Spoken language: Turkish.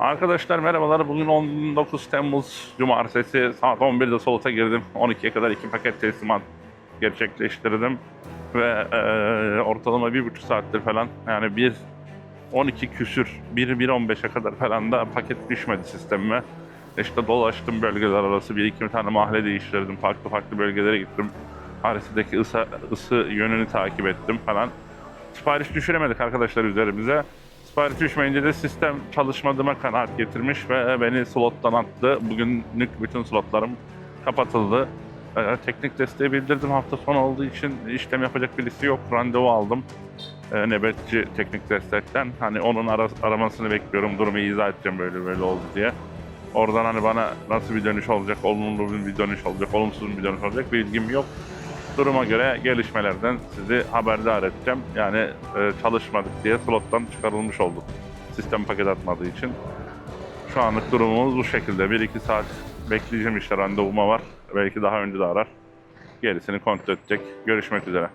Arkadaşlar merhabalar. Bugün 19 Temmuz Cumartesi saat 11'de Solut'a girdim. 12'ye kadar iki paket teslimat gerçekleştirdim. Ve eee, ortalama bir buçuk saattir falan yani bir 12 küsür, 1 1.15'e kadar falan da paket düşmedi sistemime. İşte dolaştım bölgeler arası bir iki tane mahalle değiştirdim. Farklı farklı bölgelere gittim. Harisideki ısı, ısı yönünü takip ettim falan. Sipariş düşüremedik arkadaşlar üzerimize. Sipariş düşmeyince de sistem çalışmadığıma kanaat getirmiş ve beni slottan attı. Bugünlük bütün slotlarım kapatıldı. Ee, teknik desteği bildirdim hafta sonu olduğu için işlem yapacak birisi yok. Randevu aldım. Ee, nöbetçi teknik destekten. Hani onun ara- aramasını bekliyorum. Durumu izah edeceğim böyle böyle oldu diye. Oradan hani bana nasıl bir dönüş olacak, olumlu bir dönüş olacak, olumsuz bir dönüş olacak bilgim yok. Duruma göre gelişmelerden sizi haberdar edeceğim. Yani e, çalışmadık diye slottan çıkarılmış olduk. Sistem paket atmadığı için. Şu anlık durumumuz bu şekilde. 1-2 saat bekleyeceğim işte randevuma var. Belki daha önce de arar. Gerisini kontrol edecek. Görüşmek üzere.